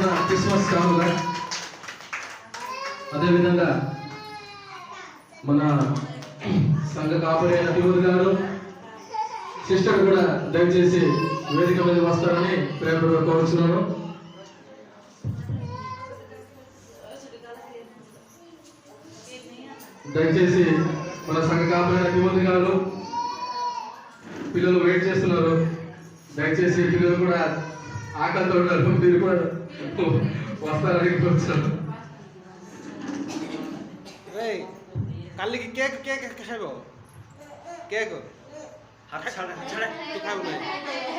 తరఫున క్రిస్మస్ కానుక అదేవిధంగా మన సంఘ కాపురైన దేవుడు గారు సిస్టర్ కూడా దయచేసి వేదిక మీద వస్తారని ప్రేమగా కోరుచున్నాను. దయచేసి మన సంఘ కాపురైన దేవుడు గారు పిల్లలు వెయిట్ చేస్తున్నారు. దయచేసి పిల్లలు కూడా ఆకలితో ఉన్నారు మీరు కూడా వస్తారని కోరుచున్నాను రేయ్ কালিকে কেক কেক খাইব কেক হাত ছাড়ে ছাড়ে তুই খাইব না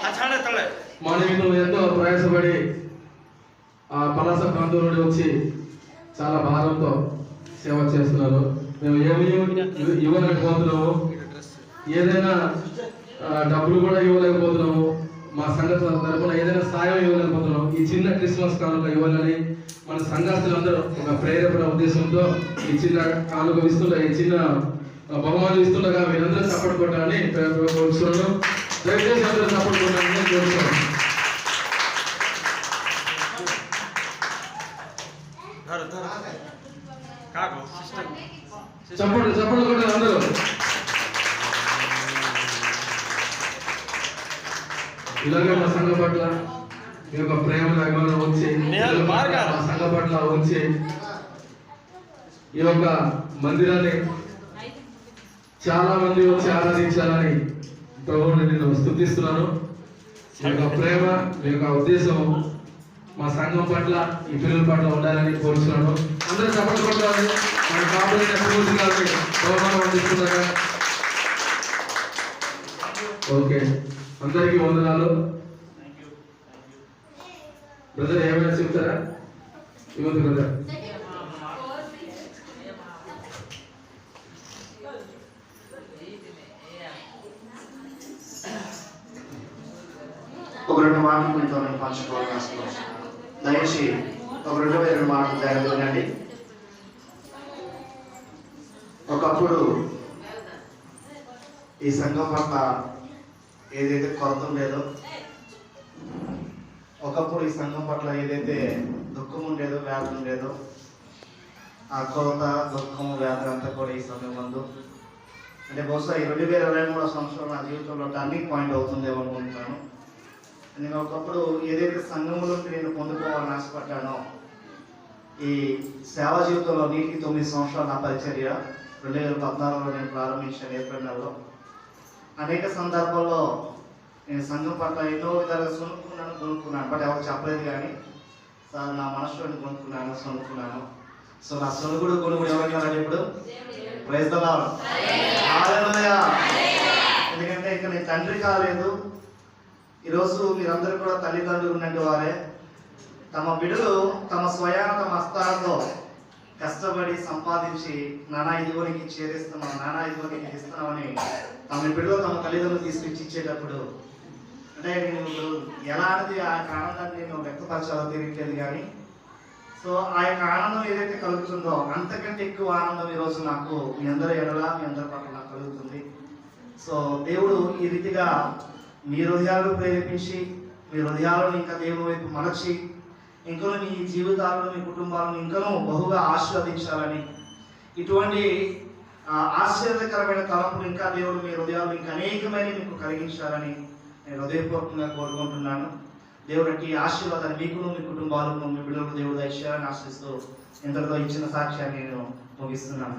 হাত ছাড়ে তলে మా నిమిత్తం ఎంతో ప్రయాసపడి ఆ పలాస ప్రాంతం నుండి వచ్చి చాలా భారంతో సేవ చేస్తున్నారు మేము ఏమి ఇవ్వ- ఇవ్వలేకపోతున్నాము డ్రెస్ ఏదైనా ఆ, డబ్బులు కూడా ఇవ్వలేకపోతున్నాము మా సంఘ తరఫున ఏదైనా సాయం ఇవ్వలేకపోతున్నాం. ఈ చిన్న క్రిస్మస్ కానుక ఇవ్వాలని మన సంఘస్థులందరూ ఒక ప్రేరేపణ ఉద్దేశంతో ఈ చిన్న కానుక ఇస్తుండగా ఈ చిన్న బహుమానం ఇస్తుండగా మీరందరూ సపోర్ట్ కొట్టాలని దయచేసి అందరూ సపోర్ట్ కొట్టాలని కోరుతున్నాను చప్పట్లు చప్పట్లు అందరూ. ఇలాగే మా సంఘ పట్ల మీ యొక్క ప్రేమ అభిమానం ఉంచి బాగా. మా సంఘ పట్ల ఉంచి ఈ యొక్క మందిరాన్ని చాలా మంది వచ్చి ఆరాధించాలని ప్రభువుని నేను స్థుతిస్తున్నాను. మీ యొక్క ప్రేమ మీ యొక్క ఉద్దేశం మా సంఘం పట్ల ఈ పిల్లల పట్ల ఉండాలని కోరుతున్నాను అందరూ చప్పట్లు కొట్టాలి. మన పూర్తి గారిని బహుమానం అందిస్తున్నారా? ఓకే. అందరికీ వందనాలు. బ్రదర్ ఏమైనా చెప్తారా? ఇవ్వదు బ్రదర్? ఒక రెండు మాటలు మీతో నేను పంచుకోవాలని ఆశపడుతున్నాను. దయచేసి ఒక రెండు వేల రెండు మాటలు తయారు వినండి ఒకప్పుడు ఈ సంఘం పట్ల ఏదైతే కొరత ఉండేదో ఒకప్పుడు ఈ సంఘం పట్ల ఏదైతే దుఃఖం ఉండేదో వ్యాధి ఉండేదో ఆ కొరత దుఃఖం వ్యాధి అంతా కూడా ఈ సమయం ముందు. అంటే బహుశా ఈ రెండు వేల ఇరవై మూడో సంవత్సరం నా జీవితంలో టర్నింగ్ పాయింట్ అవుతుందేమో అనుకుంటున్నాను. నేను ఒకప్పుడు ఏదైతే సంఘంలో నేను పొందుకోవాలని ఆశపడ్డానో ఈ సేవా జీవితంలో నీటికి తొమ్మిది సంవత్సరాలు నా పరిచర్య. రెండు వేల పద్నాలుగులో నేను ప్రారంభించాను ఏప్రిల్ నెలలో. అనేక సందర్భాల్లో నేను సంఘం పట్ల ఎన్నో విధాలుగా కొనుక్కున్నాను కొనుక్కున్నాను. బట్ ఎవరు చెప్పలేదు కానీ సార్ నా మనసులోని కొనుక్కున్నాను సొనుక్కున్నాను సో నా సొనుగుడు కొనుగుడు ఎవరైనా ఇప్పుడు? ప్రైజ్ ఎందుకంటే ఇక నేను తండ్రి కాలేదు. ఈరోజు మీరందరూ కూడా తల్లిదండ్రులు ఉన్నట్టు వారే. తమ బిడ్డలు తమ స్వయాన తమ హస్తాలతో కష్టపడి సంపాదించి నానా ఇదిగో చేరేస్తున్నాం నానా ఇదిగో ఇస్తున్నామని తమ బిడ్డలు తమ తల్లిదండ్రులు తీసుకొచ్చి ఇచ్చేటప్పుడు అంటే నేను ఎలా అనేది ఆ యొక్క ఆనందాన్ని నేను వ్యక్తపరచాలో తెలియట్లేదు కానీ సో ఆ యొక్క ఆనందం ఏదైతే కలుగుతుందో అంతకంటే ఎక్కువ ఆనందం ఈరోజు నాకు మీ అందరి ఎడలా మీ అందరి పట్ల నాకు కలుగుతుంది. సో దేవుడు ఈ రీతిగా మీ హృదయాలు ప్రేరేపించి మీ హృదయాలను ఇంకా దేవుని వైపు మలచి ఇంకనూ మీ జీవితాలను మీ కుటుంబాలను ఇంకనూ బహుగా ఆశీర్వదించాలని. ఇటువంటి ఆశ్చర్యకరమైన తలంపులు ఇంకా దేవుడు మీ హృదయాలు ఇంకా అనేకమైన మీకు కలిగించాలని నేను హృదయపూర్వకంగా కోరుకుంటున్నాను. దేవుడికి ఆశీర్వాదాన్ని మీకును మీ కుటుంబాలను మీ బిడ్డలకు దేవుడు దయచేయాలని ఆశిస్తూ ఇంతటితో ఇచ్చిన సాక్ష్యాన్ని నేను ముగిస్తున్నాను.